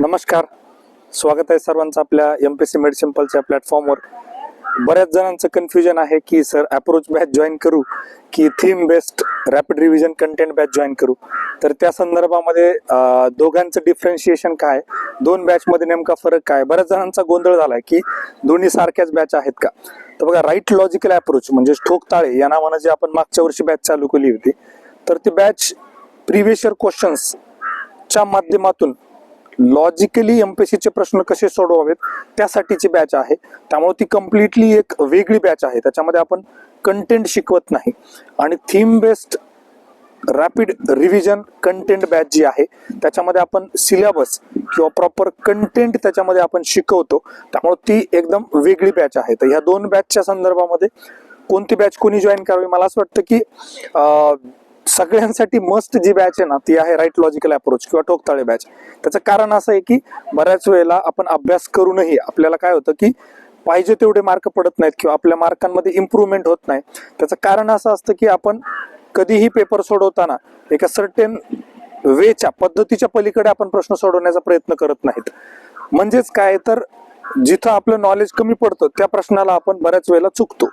नमस्कार. स्वागत आहे सर्वांचं आपल्या एम पी सी मेडिसिम्पलच्या प्लॅटफॉर्मवर बऱ्याच जणांचं कन्फ्युजन आहे की सर अप्रोच बॅच जॉईन करू की theme based rapid revision content batch join करू? तर त्या संदर्भामध्ये दोघांचं डिफरन्शिएशन काय दोन बॅचमध्ये नेमका फरक काय बऱ्याच जणांचा गोंधळ झाला आहे की दोन्ही सारख्याच बॅच आहेत का? तर बघा राईट लॉजिकल अप्रोच म्हणजे ठोक ताळे या नावानं जे आपण मागच्या वर्षी बॅच चालू केली होती तर ती बॅच प्रिव्हियस इयर क्वेश्चन्सच्या माध्यमातून लॉजिकली एमपीएससीचे प्रश्न कसे सोडवावेत त्यासाठीची बॅच आहे. त्यामुळे ती कम्प्लिटली एक वेगळी बॅच आहे. त्याच्यामध्ये आपण कंटेंट शिकवत नाही. आणि theme based rapid revision content batch जी आहे त्याच्यामध्ये आपण सिलेबस किंवा प्रॉपर कंटेंट त्याच्यामध्ये आपण शिकवतो. त्यामुळे ती एकदम वेगळी बॅच आहे. तर ह्या दोन बॅचच्या संदर्भामध्ये कोणती बॅच कोणी जॉईन करावी? मला असं वाटतं की सगळ्यांसाठी मस्ट जी बॅच आहे ना ती आहे राईट लॉजिकल अप्रोच किंवा ठोकताळे बॅच त्याचं कारण असं आहे की बऱ्याच वेळेला आपण अभ्यास करूनही आपल्याला काय होतं की पाहिजे तेवढे मार्क पडत नाहीत किंवा आपल्या मार्कांमध्ये इम्प्रूव्हमेंट होत नाही. त्याचं कारण असं असतं की आपण कधीही पेपर सोडवताना एका सर्टेन वेच्या पद्धतीच्या पलीकडे आपण प्रश्न सोडवण्याचा प्रयत्न करत नाहीत. म्हणजेच काय तर जिथं आपलं नॉलेज कमी पडतं त्या प्रश्नाला आपण बऱ्याच वेळेला चुकतो.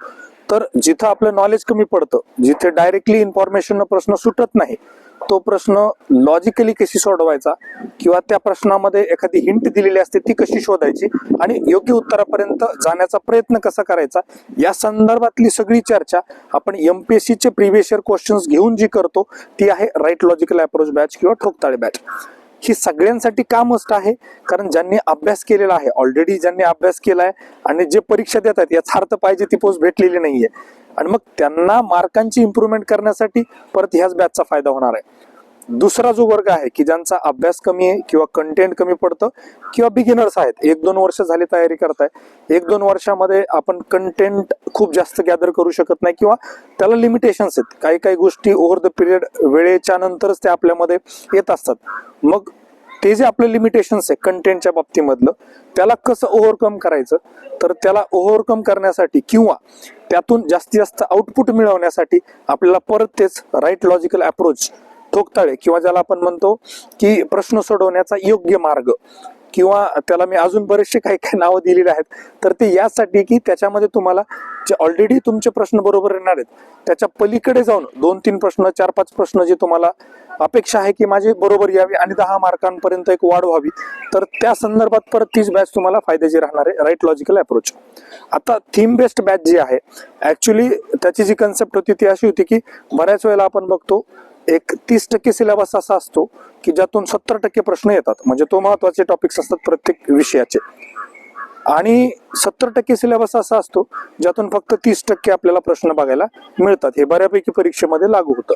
तर जिथं आपलं नॉलेज कमी पडतं जिथे डायरेक्टली इन्फॉर्मेशन प्रश्न सुटत नाही तो प्रश्न लॉजिकली कशी सोडवायचा किंवा त्या प्रश्नामध्ये एखादी हिंट दिलेली असते ती कशी शोधायची आणि योग्य उत्तरापर्यंत जाण्याचा प्रयत्न कसा करायचा या संदर्भातली सगळी चर्चा आपण एमपीएससी चे प्रिव्हियस इयर क्वेश्चन्स घेऊन जी करतो ती आहे राईट लॉजिकल अप्रोच बॅच किंवा ठोकताळे बॅच ही सगळ्यांसाठी का मस्ट आहे? कारण ज्यांनी अभ्यास केलेला आहे ऑलरेडी ज्यांनी अभ्यास केलाय आणि जे परीक्षा देत आहेत याचा अर्थ पाहिजे ती पोस्ट भेटलेली नाहीये. आणि मग त्यांना मार्कांची इम्प्रूव्हमेंट करण्यासाठी परत ह्याच बॅचचा फायदा होणार आहे. दुसरा जो वर्ग आहे की ज्यांचा अभ्यास कमी आहे किंवा कंटेंट कमी पडतं किंवा बिगिनर्स आहेत एक दोन वर्ष झाली तयारी करताय एक दोन वर्षामध्ये आपण कंटेंट खूप जास्त गॅदर करू शकत नाही किंवा त्याला लिमिटेशन्स आहेत. काही काही गोष्टी ओव्हर द पिरियड वेळेच्या नंतरच ते आपल्यामध्ये येत असतात. मग ते जे आपलं लिमिटेशन्स आहे कंटेंटच्या बाबतीमधलं त्याला कसं ओव्हरकम करायचं? तर त्याला ओव्हरकम करण्यासाठी किंवा त्यातून जास्तीत जास्त आउटपुट मिळवण्यासाठी आपल्याला परत तेच राईट लॉजिकल अप्रोच ठोकताळे किंवा ज्याला आपण म्हणतो की प्रश्न सोडवण्याचा योग्य मार्ग किंवा त्याला मी अजून बरेचसे काही काही नावं दिलेली आहेत. तर ते यासाठी की त्याच्यामध्ये तुम्हाला जे ऑलरेडी तुमचे प्रश्न बरोबर येणार आहेत त्याच्या पलीकडे जाऊन दोन तीन प्रश्न चार पाच प्रश्न जे तुम्हाला अपेक्षा आहे की माझे बरोबर यावे आणि दहा मार्कांपर्यंत एक वाढ व्हावी तर त्या संदर्भात परत तीच बॅच तुम्हाला फायद्याची राहणार आहे राईट लॉजिकल अप्रोच आता थीम बेस्ड बॅच जी आहे ऍक्च्युली त्याची जी कन्सेप्ट होती ती अशी होती की बऱ्याच वेळेला आपण बघतो एक तीस टक्के सिलेबस असा असतो की ज्यातून सत्तर टक्के प्रश्न येतात म्हणजे तो महत्त्वाचे टॉपिक्स असतात प्रत्येक विषयाचे. आणि सत्तर टक्के सिलेबस असा असतो ज्यातून फक्त तीस टक्के आपल्याला प्रश्न बघायला मिळतात. हे बऱ्यापैकी परीक्षेमध्ये लागू होतं.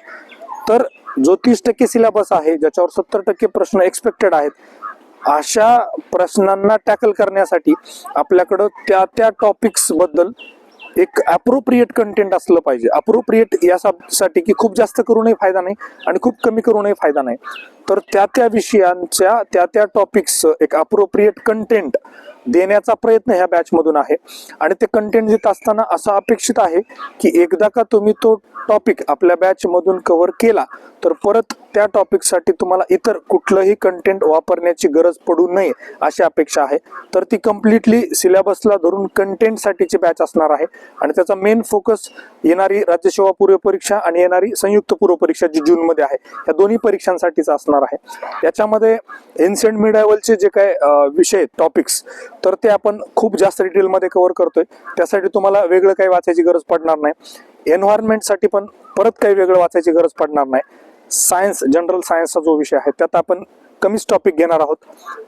तर जो तीस टक्के सिलेबस आहे ज्याच्यावर सत्तर टक्के प्रश्न एक्सपेक्टेड आहेत अशा प्रश्नांना टॅकल करण्यासाठी आपल्याकडं त्या त्या टॉपिक्सबद्दल एक अप्रोप्रिएट कंटेंट असलं पाहिजे. अप्रोप्रिएट यासाठी की खूप जास्त करूनही फायदा नाही आणि खूप कमी करूनही फायदा नाही. तर त्या त्या विषयांच्या त्या त्या टॉपिक्स एक अप्रोप्रिएट कंटेंट देण्याचा प्रयत्न ह्या बॅचमधून आहे. आणि ते कंटेंट देत असताना असं अपेक्षित आहे की एकदा का तुम्ही तो टॉपिक आपल्या बॅचमधून कव्हर केला तर परत त्या टॉपिकसाठी तुम्हाला इतर कुठलंही कंटेंट वापरण्याची गरज पडू नये अशी अपेक्षा आहे. तर ती कम्प्लिटली सिलेबसला धरून कंटेंटसाठीची बॅच असणार आहे. आणि त्याचा मेन फोकस येणारी राज्यसेवा पूर्व परीक्षा आणि येणारी संयुक्त पूर्व परीक्षा जी जूनमध्ये आहे या दोन्ही परीक्षांसाठीच असणार आहे. याच्यामध्ये एन्शियंट मिडायवलचे जे काय विषय टॉपिक्स तर ते आपण खूप जास्त डिटेलमध्ये कव्हर करतोय. त्यासाठी तुम्हाला वेगळं काही वाचायची गरज पडणार नाही. एन्व्हायरमेंटसाठी पण परत काही वेगळं वाचायची गरज पडणार नाही. सायन्स जनरल सायन्सचा जो विषय आहे त्यात आपण कमीच टॉपिक घेणार आहोत.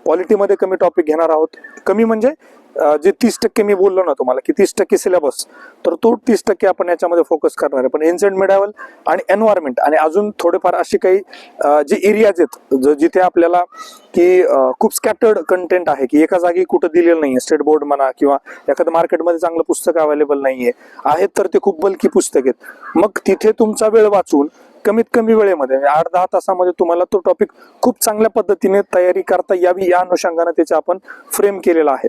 पॉलिटीमध्ये कमी टॉपिक घेणार आहोत. कमी म्हणजे जे तीस टक्के मी बोललो ना तुम्हाला की तीस टक्के सिलेबस तर तो तीस टक्के आपण याच्यामध्ये फोकस करणार आहे. पण एन्सेंट मिडावल आणि एन्व्हायरमेंट आणि अजून थोडेफार अशी काही जे एरियाज आहेत जिथे आपल्याला की खूप स्कॅटर्ड कंटेंट आहे की एका जागी कुठं दिलेलं नाहीये. स्टेट बोर्ड म्हणा किंवा एखादं मार्केटमध्ये चांगलं पुस्तक अवेलेबल नाहीये. आहेत तर ते खूप बल्की पुस्तक आहेत. मग तिथे तुमचा वेळ वाचून कमीत कमी वेळेमध्ये म्हणजे आठ दहा तासामध्ये तुम्हाला तो टॉपिक खूप चांगल्या पद्धतीने तयारी करता यावी या अनुषंगाने त्याचे आपण फ्रेम केलेला आहे.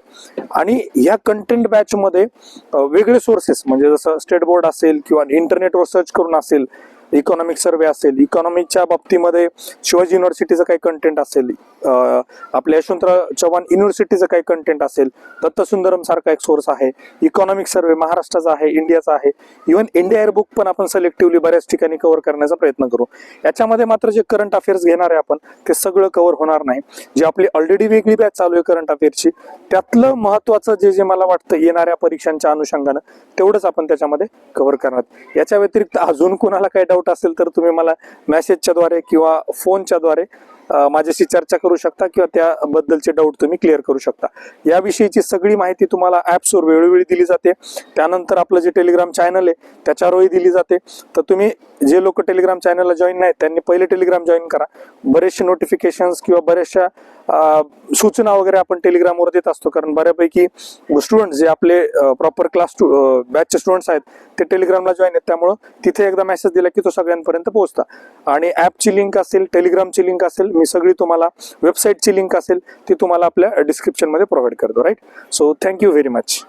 आणि या कंटेंट बॅच मध्ये वेगळे सोर्सेस म्हणजे जसं स्टेट बोर्ड असेल किंवा इंटरनेटवर सर्च करून असेल इकॉनॉमिक सर्वे असेल इकॉनॉमिकच्या बाबतीमध्ये शिवाजी युनिव्हर्सिटीचं काही कंटेंट असेल अं, आपल्या यशवंतराव चव्हाण युनिव्हर्सिटीचं काही कंटेंट असेल दत्तसुंदरम सारखा एक सोर्स आहे इकॉनॉमिक सर्वे महाराष्ट्राचा आहे इंडियाचा आहे. इव्हन इंडिया एअर बुक पण आपण सिलेक्टिव्हली बऱ्याच ठिकाणी कव्हर करण्याचा प्रयत्न करू. याच्यामध्ये मात्र जे करंट अफेअर्स घेणार आहे आपण ते सगळं कव्हर होणार नाही. जे आपली ऑलरेडी वेगळी बॅच चालू आहे करंट अफेअर्सची त्यातलं महत्वाचं जे जे मला वाटतं येणाऱ्या परीक्षांच्या अनुषंगानं तेवढंच आपण त्याच्यामध्ये कव्हर करणार. याच्या व्यतिरिक्त अजून कोणाला काही डाऊट असेल तर तुम्ही मला मेसेजच्या द्वारे किंवा फोनच्या द्वारे माझ्याशी चर्चा करू शकता किंवा त्याबद्दलचे डाऊट तुम्ही क्लिअर करू शकता. याविषयीची सगळी माहिती तुम्हाला ॲप्सवर वेळोवेळी दिली जाते. त्यानंतर आपलं जे टेलिग्राम चॅनल आहे त्याच्यावरही दिली जाते. तर तुम्ही जे लोक टेलिग्राम चॅनलला जॉईन नाहीत त्यांनी पहिले टेलिग्राम जॉईन करा. बरेचसे नोटिफिकेशन्स किंवा बऱ्याचशा सूचना वगैरे आपण टेलिग्रामवर देत असतो. कारण बऱ्यापैकी स्टुडंट जे आपले प्रॉपर क्लास बॅचचे स्टुडंट्स आहेत ते टेलिग्रामला जॉईन आहेत. त्यामुळं तिथे एकदा मेसेज दिला की तो सगळ्यांपर्यंत पोहोचता. आणि ॲपची लिंक असेल टेलिग्रामची लिंक असेल मी सगळी तुम्हाला वेबसाईटची लिंक असेल ती तुम्हाला आपल्या डिस्क्रिप्शनमध्ये प्रोव्हाइड करतो. Right so thank you very much